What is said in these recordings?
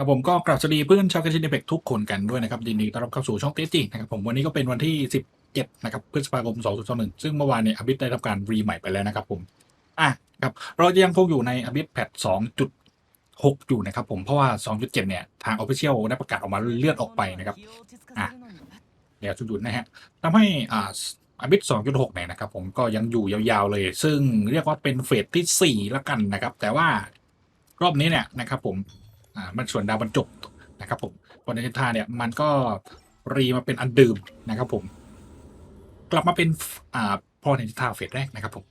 ครับผมก็กราบสวัสดีเพื่อนชาวกันชินเบกทุกคนกันด้วยนะครับยินดีต้อนรับเข้าสู่ช่องเตจินะครับผมวันนี้ก็เป็นวันที่ 17 นะครับพฤษภาคม 2021 ซึ่งเมื่อวานเนี่ยอบิทได้รับการรีใหม่ไปแล้วนะครับผมอะครับเราจะยังคงอยู่ในอบิทแพท2.6 อยู่นะครับผมเพราะว่า 2.7 เนี่ย ทาง Official ได้ประกาศออกมาเลื่อนออกไปนะครับอะเดี๋ยวจุดๆนะฮะทำให้อ่าอบิท2.6 เนี่ยนะครับผมก็ยังอยู่ยาวๆเลย ซึ่งเรียกว่าเป็นเฟสที่ 4 แล้วกันนะครับ แต่ว่ารอบนี้เนี่ยนะครับผม อ่ามันส่วนดาวบรรจบนะครับผมพอในทิศทาเนี่ยมันก็รีมาเป็นอันเดิมนะครับผม กลับมาเป็นอ่าพอในทิศทางเฟสแรกนะครับผม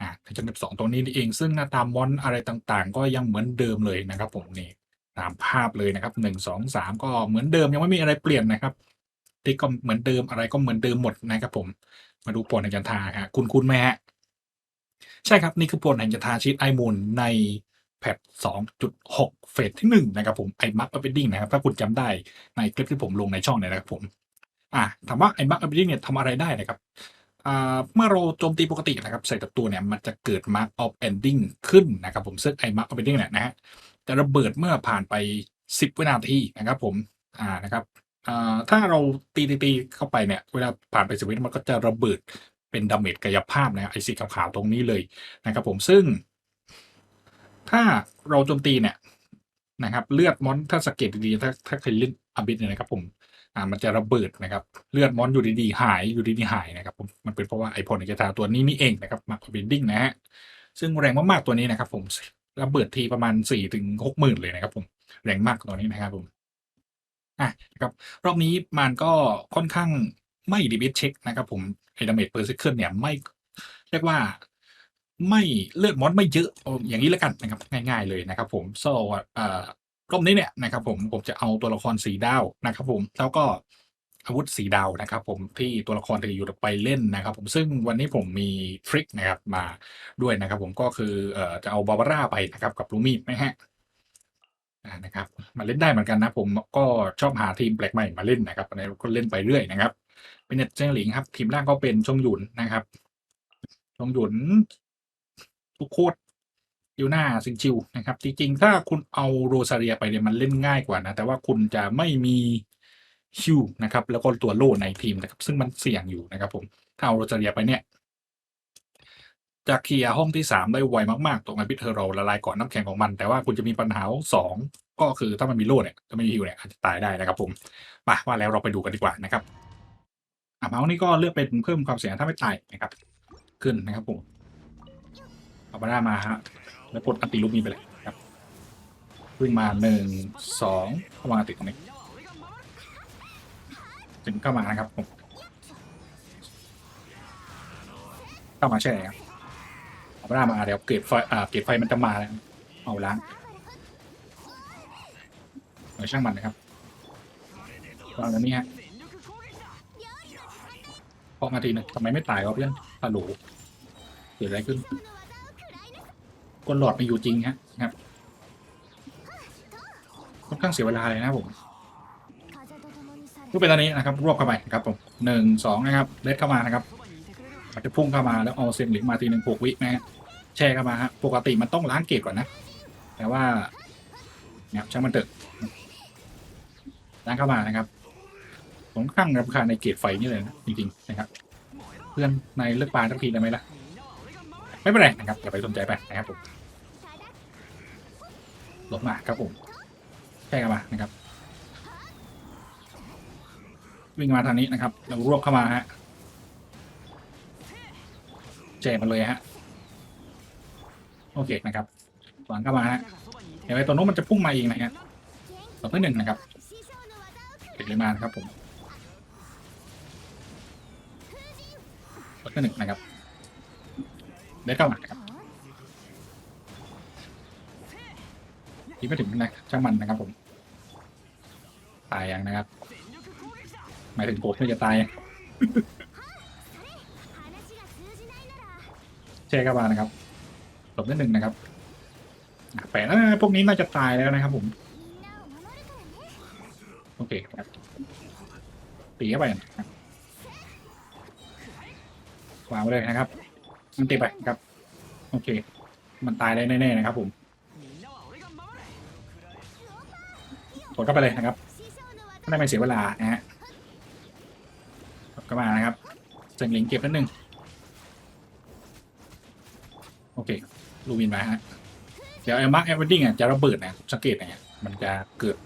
อ่าในจังหวัดสองตรงนี้นี่เอง ซึ่งหน้าตามอนอะไรต่างๆ ก็ยังเหมือนเดิมเลยนะครับ ผมนี่ตามภาพเลยนะครับหนึ่งสองสามก็เหมือนเดิมยังไม่มีอะไรเปลี่ยนนะครับที่ก็เหมือนเดิมอะไรก็เหมือนเดิมหมดนะครับผม มาดูผลแห่งจันทราฮะคุณคุณไหมฮะใช่ครับนี่คือผลแห่งจันทาชีตไอมูลใน แพท2.6 เฟสที่1นะครับผมไอมักอัปเดตนะครับถ้าคุณจำได้ในคลิปที่ผมลงในช่องเนี่ยนะครับผมอะถามว่าไอมักอัปเดตเนี่ยทำอะไรได้นะครับอ่าเมื่อเราโจมตีปกตินะครับใส่กับตัวเนี่ยมันจะเกิด Mark of Ending ขึ้นนะครับผมซึ่งไอ Mark of Ending เนี่ยนะฮะจะระเบิดเมื่อผ่านไป 10 วินาทีนะครับผมอ่านะครับอ่าถ้าเราตีตีตีเข้าไปเนี่ยเวลาผ่านไป10วิมันก็จะระเบิดเป็นดาเมจกายภาพนะไอสีขาวๆตรงนี้เลยนะครับผมซึ่ง ถ้าเราโจมตีเนี่ยนะครับ เลือดมอนถ้าสังเกตดีๆถ้าถ้าเคยเล่นอบิสเนี่ยนะครับผมอ่ามันจะระเบิดนะครับ เลือดมอนอยู่ดีๆหายอยู่ดีๆหายนะครับผมมันเป็นเพราะว่าไอพอนเอกตาตัวนี้นี่เองนะครับมาบินดิ้งนะฮะซึ่งแรงมากๆตัวนี้นะครับ ผมระเบิดทีประมาณสี่ถึงหกหมื่นเลยนะครับ ผมแรงมากตัวนี้นะครับผมอะนะครับรอบนี้มันก็ค่อนข้างไม่ดีบิทเช็คนะครับ ผมไอดาเมจเปอร์เคิลเนี่ยไม่เรียกว่า ไม่เลือดมอนไม่เยอะอย่างนี้แล้วกันนะครับง่าย ๆเลยนะครับผมโซ่เอ่อรอบนี้เนี่ยนะครับผมผมจะเอาตัวละครสีดาวนะครับผมแล้วก็อาวุธสีดาวนะครับผมที่ตัวละครถืออยู่ไปเล่นนะครับผมซึ่งวันนี้ผมมีทริคนะครับมาด้วยนะครับผมก็คือเอ่อจะเอาบาบาร่าไปนะครับกับลูมี่นะฮะนะครับมาเล่นได้เหมือนกันนะผมก็ชอบหาทีมแปลกใหม่มาเล่นนะครับก็เล่นไปเรื่อยนะครับ เป็นเน็ตเจงหลิงครับ ทีมล่างก็เป็นชงหยุนนะครับชงหยุน ทุกโคตรยูน่าซิงชิวนะครับ จริงๆ ถ้าคุณเอาโรซาเรียไปเนี่ยมันเล่นง่ายกว่านะ แต่ว่าคุณจะไม่มีฮิวนะครับ แล้วก็ตัวโล่ในทีมนะครับ ซึ่งมันเสี่ยงอยู่นะครับ ผม ถ้าเอาโรซาเรียไปเนี่ยจะเคลียร์ห้องที่สามได้ไวมากๆ ตรงไอพิเทอร์โรละลายก่อนน้ำแข็งของมัน แต่ว่าคุณจะมีปัญหาสองก็คือถ้ามันมีโล่เนี่ยถ้าไม่มีฮิวเนี่ยอาจจะตายได้นะครับผมมาว่าแล้วเราไปดูกันดีกว่านะครับอะเมาส์นี่ก็เลือกเป็นเพิ่มความเสี่ยงถ้าไม่ตายนะครับ ขึ้นนะครับผม เอาบาร่ามาฮะแล้วปลดอันติลูกนี้ไปเลยครับวิ่งมาหนึ่งสองเข้ามาติดตรงนี้ถึงเข้ามานะครับผมเข้ามาแช่ไหมครับเอาบาร่ามาเดี๋ยวเกรดไฟอ่าเกรดไฟมันจะมาแล้วเอาล้างเอาช่างมันนะครับตรงนี้ฮะพอมาทีนึงทำไมไม่ตายวะเพื่อนฮัลโหลเกิดอะไรขึ้น กดหลอดมาอยู่จริงฮะครับค่อนข้างเสียเวลาเลยนะผมรูปเป็นตอนนี้นะครับรวบเข้าไปนะครับผมหนึ่งสองนะครับเลดเข้ามานะครับมันจะพุ่งเข้ามาแล้วเอาเซมหลิงมาทีหนึ่งหกวินะฮะแช่เข้ามาฮะปกติมันต้องล้างเกตก่อนนะ แต่ว่าเนี่ยช่างมันเถอะล้างเข้ามานะครับผมข้างรำคาญในเกตไฟนี่เลยนะจริงๆนะครับ เพื่อนในเลือกปลาทักทีได้ไหมล่ะไม่เป็นไรนะครับอย่าไปสนใจไปนะครับผม หลบมาครับผมแช่กันมานะครับ วิ่งมาทางนี้นะครับ เรารวบเข้ามาฮะแจกมันเลยฮะโอเคนะครับวางเข้ามาฮะเห็นไหมตัวโน้มมันจะพุ่งมาเองนะฮะต่อเพื่อหนึ่งนะครับเก็บเลยมานะครับผมกดก็หนึ่งนะครับได้เข้ามานะครับ ทีไม่ถึงนะช่างมันนะครับผม ตายยังนะครับหมายถึงโกไม่จะตายแช่เข้ามานะครับหลบได้หนึ่งนะครับแปะแล้วนะพวกนี้น่าจะตายแล้วนะครับผม โอเคครับตีเข้าไปนะครับวางไว้เลยนะครับ มันติดไปครับ โอเค มันตายได้แน่ๆนะครับผม กดเข้าไปเลยนะครับไม่ได้ไม่เสียเวลานะฮะกดเข้ามานะครับเซ็งลิงเก็บนิดนึงโอเคลูวินมาฮะเดี๋ยวไอ้มาร์คแอเวนดิ้งอะจะระเบิดนะสังเกตนะฮะมันจะเกิด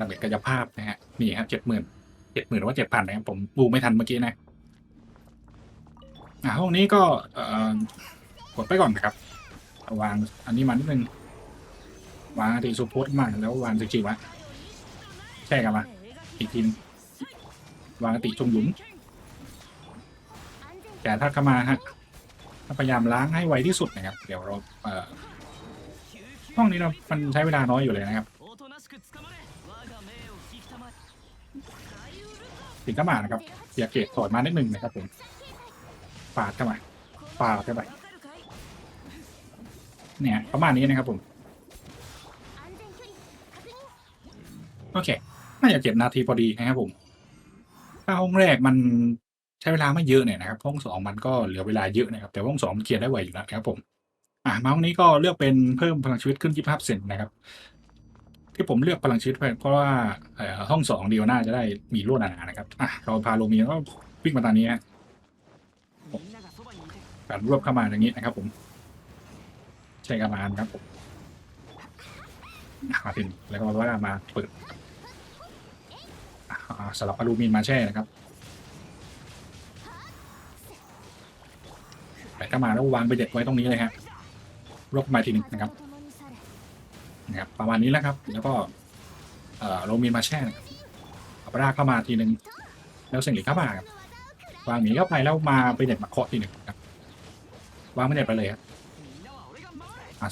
ระเบิดกายภาพนะฮะนี่ครับเจ็ดหมื่นเจ็ดหมื่นหรือว่าเจ็ดพันนะครับผมดูไม่ทันเมื่อกี้นะอ่าห้องนี้ก็เอ่อกดไปก่อนนะครับวางอันนี้มานิดนึง วางทีสุพจน์มาแล้ววางสกิลวะแช่กันมาอีกทีวางติชงหลุมแต่ถ้าเข้ามาฮะพยายามล้างให้ไวที่สุดนะครับ เดี๋ยวเราเห้องนี้เรา มันใช้เวลาน้อยอยู่เลยนะครับสิดกระมานะครับเปียกเกตถอดมานิดหนึ่งนะครับผมปาดเข้ามาปาดเข้าไปเนี่ยประมาณนี้นะครับผม โอเค น่าจะเจ็ดนาทีพอดีนะครับผม ถ้าห้องแรกมันใช้เวลาไม่เยอะเนี่ยนะครับ ห้องสองมันก็เหลือเวลาเยอะนะครับ แต่ห้องสองเคลียร์ได้ไวอยู่แล้วครับผมอ่ามาห้องนี้ก็เลือกเป็นเพิ่มพลังชีวิตขึ้นยี่สิบห้าเซนนะครับ ที่ผมเลือกพลังชีวิตเพราะว่าห้องสองเดียวน่าจะได้มีรวดหนานะครับอะเราพาโลมีก็วิ่งมาตอนนี้แบบรวบเข้ามาอย่างนี้นะครับ ผมใช้กระมานครับผมมาถึงแล้วก็ว่ามาเปิด สำหรับอลูมินมาแช่นะครับแต่ก็มาแล้ววางไปเด็ดไว้ตรงนี้เลยครับรบมาทีนึงนะครับนะครับ ประมาณนี้แล้วครับ แล้วก็โลมินมาแช่นะครับอัปราเข้ามาทีนึงแล้วเสียงหลีเข้ามาครับวางหนีเข้าไปแล้วมาไปเด็ดมาเคาะทีหนึ่งครับวางไม่เด็ดไปเลยครับ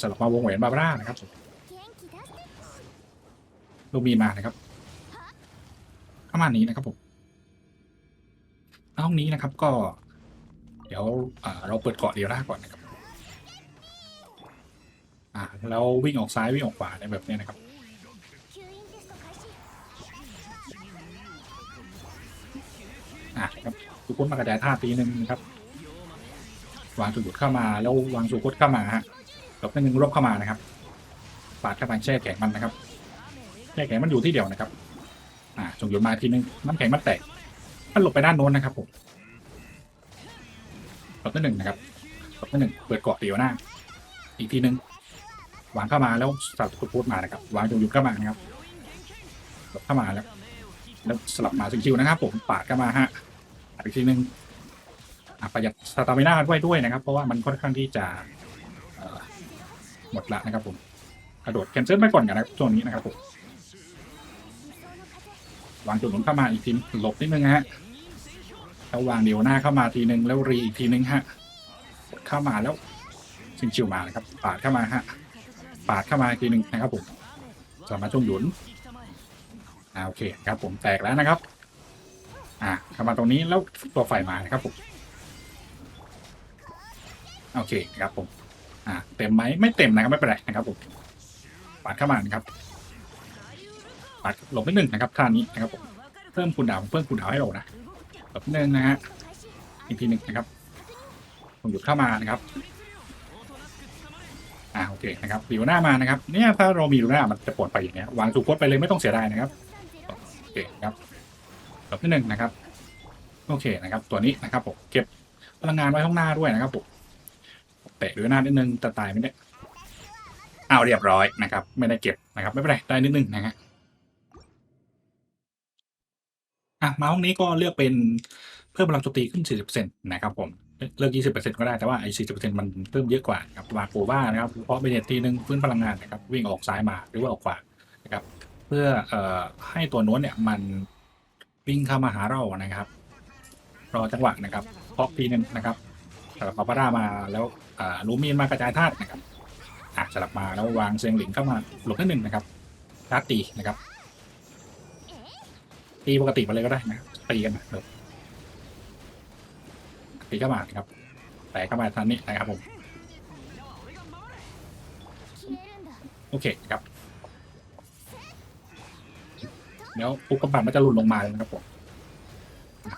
สำหรับมาวงแหวนบาร่านะครับโลมีมานะครับ ประมาณนี้นะครับผมห้องนี้นะครับก็ เดี๋ยวเราเปิดเกาะเดียร่าก่อนนะครับอ่าแล้ววิ่งออกซ้ายวิ่งออกขวาในแบบนี้นะครับอ่าครับสุกุลมากระจายท่าตีหนึ่งนะครับวางสุกุลเข้ามาแล้ววางสุกุลเข้ามาฮะลบนิดนึงรวบเข้ามานะครับปาดเข้าไปแช่แข็งมันนะครับแช่แข็งมันอยู่ที่เดียวนะครับ อ่าจงหยุดมาทีนึงน้ำแข็งมันแตกมันหลบไปด้านโน้นนะครับผมหลบนิดหนึ่งนะครับหลบนิดหนึ่งเปิดเกาะเดียวหน้า อีกทีนึงวางเข้ามาแล้วสับสุกุลมานะครับวางจงหยุดเข้ามานะครับหลบเข้ามาแล้ว แล้วสลับมาสกิลนะครับ ผมปาดเข้ามาฮะอีกทีนึงประหยัดสตามิน่าด้วยด้วยนะครับ เพราะว่ามันค่อนข้างที่จะหมดละนะครับผมกระโดดแคนเซิลไปก่อนกันนะครับช่วงนี้นะครับผม วางจุดหนุนเข้ามาอีกทีหลบนิดนึงฮะแล้ววางเดียวหน้าเข้ามาทีนึงแล้วรีอีกทีนึงฮะเข้ามาแล้วซิงชิวมานะครับปาดเข้ามาฮะปาดเข้ามาอีกทีนึงนะครับผมสามารถจุ่มหยุนอ่าโอเคครับผมแตกแล้วนะครับ อ่าเข้ามาตรงนี้แล้วตัวไฟมานะครับผมโอเคครับผมอ่าเต็มไหมไม่เต็มนะครับไม่เป็นไรนะครับผมปาดเข้ามานะครับ ปาดหลบนิดนึงนะครับท่านี้นะครับผมเพิ่มคูณดาวเพิ่มคูณดาวให้เรานะหลบนึงนะฮะอีกทีหนึ่งนะครับ ผมหยุดเข้ามานะครับอ่าโอเคนะครับอยู่หน้ามานะครับ เนี่ยถ้าเรามีอยู่หน้ามันจะปลดไปอย่างเงี้ยวางสุโคตไปเลยไม่ต้องเสียดายนะครับโอเคครับจบที่หนึ่งนะครับโอเคนะครับ ตัวนี้นะครับผมเก็บพลังงานไว้ข้างหน้าด้วยนะครับผมเตะด้วยหน้านิดนึงแต่ตายไม่ได้อ้าวเรียบร้อยนะครับ ไม่ได้เก็บนะครับ ไม่เป็นไรได้นิดนึงนะฮะ อะมาห้องนี้ก็เลือกเป็นเพิ่มพลังโจมตีขึ้น 40%นะครับผมเลือก 20%ก็ได้แต่ว่าไอ้ 40%มันเพิ่มเยอะกว่าครับวาโกบ้านะครับเพราะเป็นทีนึงพื้นพลังงานนะครับวิ่งออกซ้ายมาหรือว่าออกขวานะครับเพื่อเอ่อให้ตัวโน้นเนี่ยมันวิ่งเข้ามาหาเรานะครับ รอจังหวะนะครับเพาะทีนึงนะครับสลับปาปาร่ามาแล้วอลูมีนมากระจายธาตุนะครับอะสลับมาแล้ววางเซียงหลิงเข้ามาหลบนิดหนึ่งนะครับชาร์ตีนะครับ ตีปกติไปเลยก็ได้นะตีกันนะเลยตีเข้ามาครับ แต่เข้ามาทางนี้นะครับผม โอเคครับเดี๋ยวปุ๊บกำปั้นมันจะหลุดลงมาเลยนะครับผม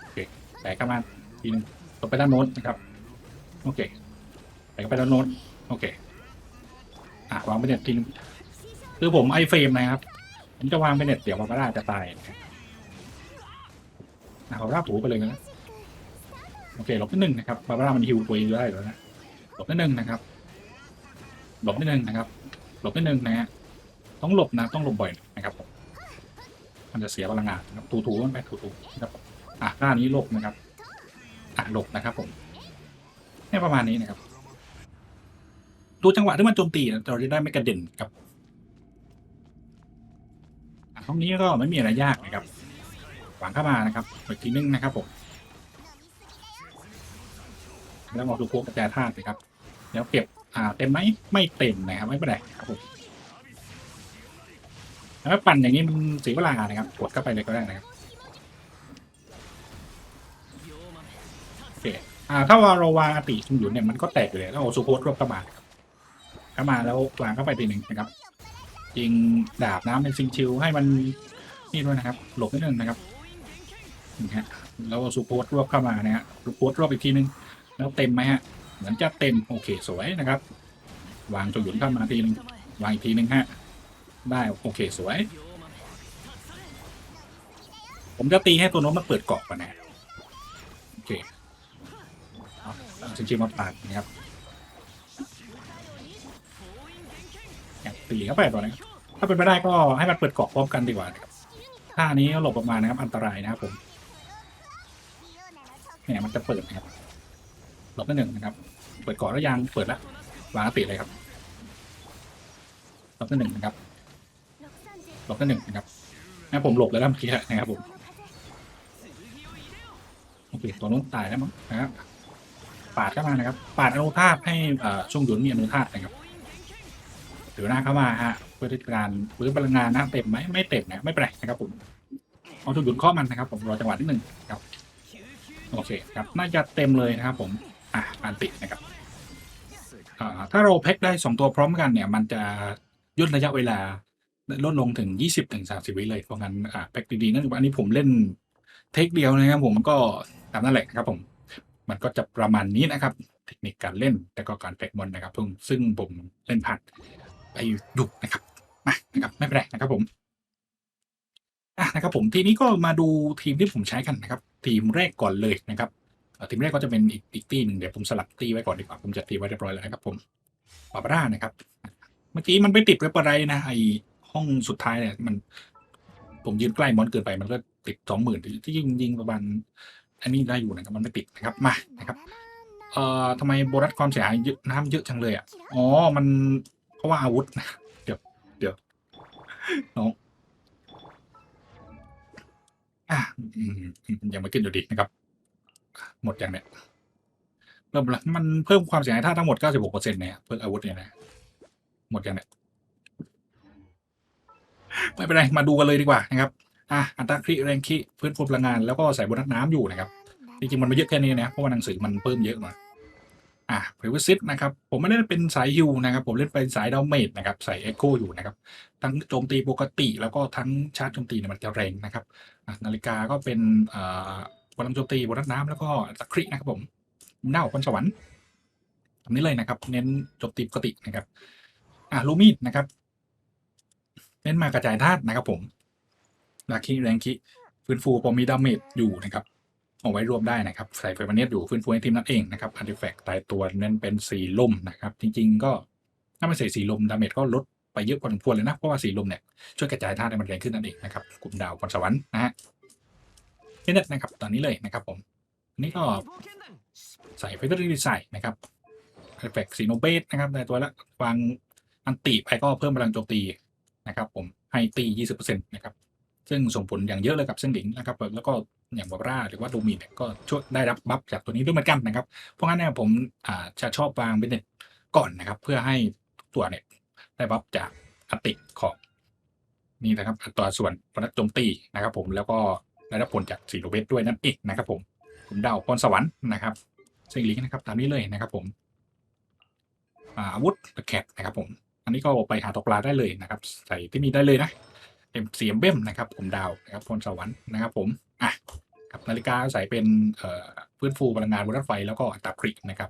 โอเคแตกเข้ามาทีนึงตกไปด้านโน้นนะครับ โอเคแตกไปด้านโน้นโอเคอะวางไปเนี่ยทีนึงคือผมไอเฟรมนะครับ ผมจะวางเปเน็ตเดี๋ยวบาบาร่าจะตายนะครับ อะบาบาร่าถูไปเลยนะโอเคหลบนิดนึงนะครับบาบาร่ามันฮิวตัวเองได้แล้วนะหลบนิดนึงนะครับ หลบนิดนึงนะครับ หลบนิดนึงนะฮะต้องหลบนะต้องหลบบ่อยนะครับผมมันจะเสียพลังงานนะครับถูๆมันไปถูๆนะครับอะด้านนี้หลบนะครับอะหลบนะครับผมเนี่ยประมาณนี้นะครับดูจังหวะที่มันโจมตีเราจะได้ไม่กระเด็นครับอะห้องนี้ก็ไม่มีอะไรยากนะครับ วางเข้ามานะครับอีกทีนึงนะครับผมแล้วมาดูพวกกระจายธาตุนะครับแล้วเก็บอ่าเต็มไหมไม่เต็มนะครับไม่เป็นไรครับผมแล้วปั่นอย่างนี้มันเสียเวลานะครับกดเข้าไปเลยก็ได้นะครับโอเคอ่าถ้าว่าเราวางอติชุมอยู่เนี่ยมันก็แตกอยู่เลยแล้วเอาซูโพสรวบเข้ามาเข้ามาแล้ววางเข้าไปทีหนึ่งนะครับยิงดาบน้ำเป็นซิงชิลให้มันนี่ด้วยนะครับ หลบนิดนึงนะครับ นะฮะแล้วสุโพสรวบเข้ามานะฮะสุโพสรวบอีกทีนึง แล้วเต็มไหมฮะ เหมือนจะเต็มโอเคสวยนะครับ วางจงหยุนเข้ามาทีนึงวางอีกทีนึงฮะได้โอเคสวย ผมจะตีให้ตัวน้อมันเปิดเกาะก่อนนะโอเคชิมจริงๆมันตัดนะครับอยากตีเข้าไปก่อนนะถ้าเป็นไปได้ก็ให้มันเปิดเกาะพร้อมกันดีกว่าท่านี้หลบออกมานะครับอันตรายนะครับผม เนี่ยมันจะเปิดนะครับหลบได้หนึ่งนะครับ เปิดเกาะแล้วยังเปิดแล้ววางอติเลยครับหลบได้หนึ่งนะครับหลบได้หนึ่งนะครับนะผมหลบแล้วนเมื่อกี้นะครับผมโอเคตัวนู้นตายแล้วมั้งนะครับปาดเข้ามานะครับ ปาดอนุภาพให้เอ่อช่วงหยุนมีอนุภาพนะครับถือหน้าเข้ามาฮะเพื่อที่การพื้นพลังงานนะเต็มไหมไม่เต็มนะไม่เป็นไรนะครับผมเอาช่วงหยุนข้อมันนะครับ ผมรอจังหวะนิดหนึ่งครับ โอเคครับน่าจะเต็มเลยนะครับผมอะอันติดนะครับถ้าเราแพ็คได้สองตัวพร้อมกันเนี่ย มันจะย่นระยะเวลาลดลงถึงยี่สิบถึงสามสิบวิเลยเพราะงั้นอ่าแพ็คดีๆนั่นอันนี้ผมเล่นเทคเดียวนะครับผมก็ตามนั่นแหละครับผม มันก็จะประมาณนี้นะครับ เทคนิคการเล่นแต่ก็การแฟกมอนนะครับซึ่งซึ่งผมเล่นผ่านไปอยู่นะครับมานะครับไม่เป็นไรนะครับผมอะนะครับผมทีนี้ก็มาดูทีมที่ผมใช้กันนะครับ ทีมแรกก่อนเลยนะครับทีมแรกก็จะเป็นอีกอีกทีหนึ่งเดี๋ยวผมสลับตีไว้ก่อนดีกว่าผมจะตีไว้เรียบร้อยแล้วนะครับผมบาบาร่านะครับ เมื่อกี้มันไปติดไว้ปะไรนะไอห้องสุดท้ายเนี่ยมัน ผมยืนใกล้มอนเกินไปมันก็ติดสองหมื่นที่ยิงยิงประมาณอันนี้ได้อยู่นะครับมันไม่ติดนะครับมานะครับเอ่อทำไมโบนัสความเสียหายเยอะน้ำเยอะจังเลยอะอ๋อมันเพราะว่าอาวุธเดี๋ยวเดี๋ยวน้อง ยังไม่ขึ้นอยู่ดีนะครับ หมดอย่างเนี้ยเริ่มละมันเพิ่มความเสียหายถ้าทั้งหมด 96เปอร์เซ็นต์เนี่ยเพิ่มอาวุธเนี่ยนะหมดอย่างเนี้ยไม่เป็นไรมาดูกันเลยดีกว่านะครับอะอัตราคริแรงคิพื้นฟูพลังงานแล้วก็ใส่โบนัสน้ำอยู่นะครับจริงๆมันไม่เยอะแค่นี้นะเพราะว่าหนังสือมันเพิ่มเยอะหน่อยอะเพรีเวซิตนะครับ ผมไม่ได้เป็นสายฮิวนะครับ ผมเล่นเป็นสายดาวเมจนะครับ ใส่เอ็กโคอยู่นะครับ ทั้งโจมตีปกติแล้วก็ทั้งชาร์จโจมตีเนี่ยมันจะแรงนะครับ นาฬิกาก็เป็นเอ่อพลังโจมตีโบนัสน้ำแล้วก็ตะครินะครับผมหน้าคนสวรรค์ทำนี้เลยนะครับ เน้นโจมตีปกตินะครับ อะลูมีดนะครับ เน้นมากระจายธาตุนะครับผมลาคิแรงคิฟื้นฟูพอมีดาเมจอยู่นะครับเอาไว้รวมได้นะครับ ใส่ไฟมาเนตอยู่ฟื้นฟูให้ทีมนั่นเองนะครับอาร์ติแฟกต์ตายตัวเน้นเป็นสีลมนะครับ จริง ๆ ก็ถ้าไม่ใส่สีลมดาเมจก็ลด ไปเยอะพอสมควรเลยนะ เพราะว่าสีลมเนี่ยช่วยกระจายธาตุให้มันแรงขึ้นนั่นเองนะครับกลุ่มดาวพรสวรรค์นะฮะนี่นะครับตอนนี้เลยนะครับผมนี่ก็ใส่เฟเธอร์นี่ใส่นะครับเอฟเฟกต์สีโนเบสนะครับในตัวละวางอันตีไปก็เพิ่มพลังโจมตีนะครับ ผมให้ตี 20%นะครับซึ่งส่งผลอย่างเยอะเลยกับเส้นหลิงนะครับ แล้วก็อย่างบาร่าหรือว่าดูมีเนี่ยก็ช่วยได้รับบัฟจากตัวนี้ด้วยเหมือนกันนะครับ เพราะงั้นเนี่ยผมจะชอบวางเป็นเน็ตก่อนนะครับ เพื่อให้ตัวเนี่ย ได้บัฟจากอันติของนี่นะครับอัตราส่วนพนักโจมตีนะครับผมแล้วก็ได้รับผลจากซีโนเบสด้วยนั่นเองนะครับผมผมดาวพรสวรรค์นะครับเส้นหลิงนะครับตามนี้เลยนะครับผมอาวุธตะแคบนะครับผมอันนี้ก็ไปหาตกปลาได้เลยนะครับ ใส่ที่มีได้เลยนะเอ็มสีเอ็มเบ้มนะครับ ผมดาวนะครับพรสวรรค์นะครับผมอะครับนาฬิกาใส่เป็นเอ่อฟื้นฟูพลังงานบนรถไฟแล้วก็อัตราครินะครับ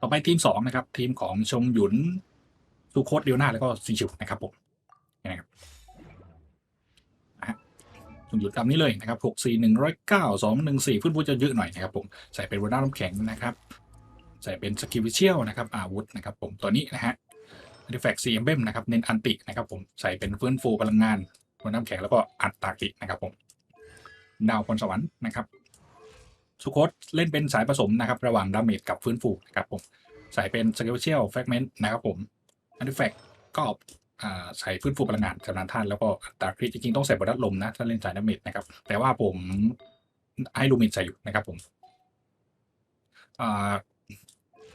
ต่อไปทีมสองนะครับทีมของชงหยุน ซูโคตเดียวหน้าแล้วก็ซีชิวนะครับผมนะครับตรงจุดตามนี้เลยนะครับ6 4 1 0 9 2 1 4พื้นพูจะเยอะหน่อยนะครับผมใส่เป็นวอร์ด้าน้ำแข็งนะครับ ใส่เป็นสกิลวิเชียลนะครับอาวุธนะครับผมตัวนี้นะฮะอาร์ติแฟกต์ซีเอ็มเบมนะครับเน้นอันตินะครับผมใส่เป็นฟื้นฟูพลังงานบนน้ำแข็งแล้วก็อัตตากินะครับผมดาวพรสวรรค์นะครับสุโคตเล่นเป็นสายผสมนะครับ ระหว่างดาเมจกับฟื้นฟูนะครับผมใส่เป็นสกิลวิเชียลแฟกเมนต์นะครับผม อาร์ติแฟกก็ใส่ฟื้นฟูพลังงานชำนาญท่านแล้วก็อัตราคริตจริงๆต้องใส่บอดัดลมนะถ้าเล่นสายดาเมจนะครับ แต่ว่าผมให้ลูมินใส่อยู่นะครับผม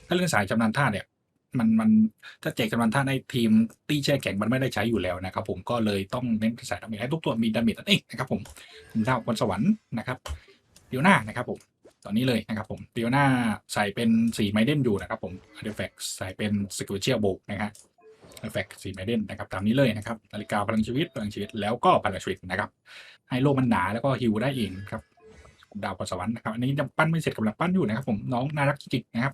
ถ้าเรื่องสายชำนาญท่าเนี่ย มันมันถ้าแจกชำนาญท่าในทีมตีแช่แข็งมันไม่ได้ใช้อยู่แล้วนะครับผมก็เลยต้องเน้นสายดาเมจให้ทุกตัวมีดาเมจนั่นเองนะครับผมดาบนสวรรค์นะครับเดียวหน้านะครับผมตอนนี้เลยนะครับผมเดียวหน้าใส่เป็นสีไมเดนอยู่นะครับผมอาร์เดฟกใส่เป็นสกิลเชียโบกนะฮะ อาร์เฟกสีไมเดนนะครับตามนี้เลยนะครับนาฬิกาพลังชีวิตพลังชีวิตแล้วก็พลังชีวิตนะครับ ให้โลกมันหนาแล้วก็ฮิวได้เองครับดาวพรสวรรค์นะครับอันนี้ยังปั้นไม่เสร็จกำลังปั้นอยู่นะครับ ผมน้องน่ารักจริงๆนะครับ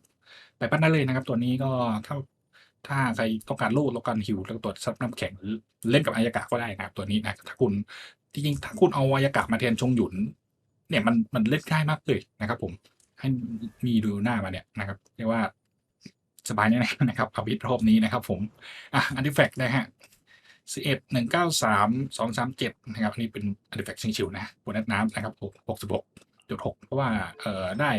ไปปั้นได้เลยนะครับ ตัวนี้ก็ถ้าถ้าใครต้องการโล่ต้องการฮิวแล้วก็ตัวซับน้ำแข็งเล่นกับอายากะก็ได้นะครับ ตัวนี้นะถ้าคุณจริงๆถ้าคุณเอาอายากะมาแทนชงหยุน เนี่ยมันมันเล่นง่ายมากเลยนะครับ ผมให้มีดูหน้ามาเนี่ยนะครับเรียกว่า สบายแน่ๆนะครับอาบิทรอบนี้นะครับผมอะอันดิแฟกนะฮะสิเอ็ดหนึ่งเก้าสามสองสามเจ็ดนะครับอันนี้เป็นอันดิแฟกชิวนะบนนัดน้ำนะครับหกสิบหกจุดหกเพราะว่าเอ่อได้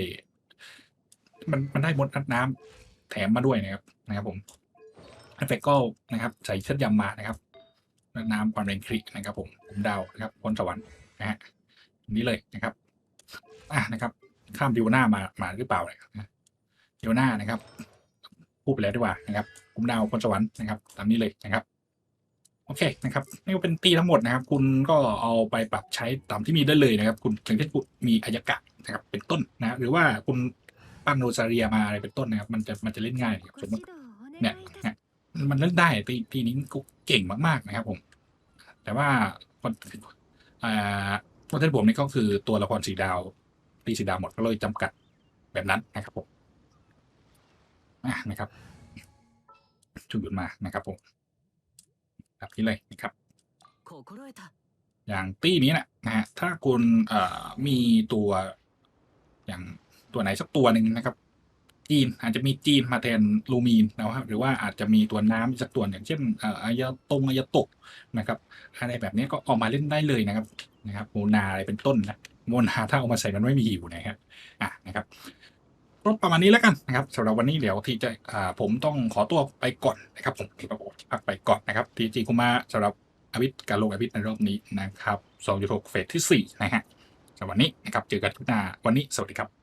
มันมันได้มดนัดน้ำแถมมาด้วยนะครับนะครับผมเอฟเฟกก็นะครับใส่เชือกยำมานะครับนัดน้ำความแรงคลิกนะครับ ผมผมดาวนะครับพรสวรรค์นะฮะนี้เลยนะครับอะนะครับ ข้ามดิวหน้ามามาหรือเปล่าเนี่ยนะดิวหน้านะครับ พูดไปแล้วดีกว่านะครับผมดาวพรสวรรค์นะครับ ตามนี้เลยนะครับ โอเคนะครับนี่ก็เป็นตีทั้งหมดนะครับ คุณก็เอาไปปรับใช้ตามที่มีได้เลยนะครับ คุณอย่างเช่นมีอายกะนะครับ เป็นต้นนะ หรือว่าคุณปั้นโรซาเรียมาอะไรเป็นต้นนะครับ มันจะมันจะเล่นง่ายสมมติเนี่ยนะมันเล่นได้ตีตีนี้ก็เก่งมาก ๆนะครับ ผม แต่ว่าคนอ่าประเทศผมนี่ก็คือตัวละครสีดาวตีสีดาวหมดก็เลยจำกัดแบบนั้นนะครับผม นะครับจุดหยุดมานะครับผมแบบนี้เลยนะครับอย่างตี้นี้นะนะฮะถ้าคุณมีตัว อย่างตัวไหนสักตัวหนึ่งนะครับ จีนอาจจะมีจีนมาแทนลูมีนนะครับหรือว่าอาจจะมีตัวน้ำสักตัวอย่างเช่นอายะตรงอายะตกนะครับอะไรแบบนี้ก็ออกมาเล่นได้เลยนะครับนะครับโมนาอะไรเป็นต้นนะโมนาถ้าเอามาใส่มันไม่มีหิวนะครับอะนะครับ ก็ประมาณนี้แล้วกันนะครับสำหรับวันนี้เดี๋ยวที่จะอ่าผมต้องขอตัวไปก่อนนะครับผมพักไปก่อนนะครับทีจีคุมาสำหรับอวิทการลงอวิทในรอบนี้นะครับ2.6เฟสที่4นะฮะสำหรับวันนี้นะครับเจอกันทุกหน้าวันนี้สวัสดีครับ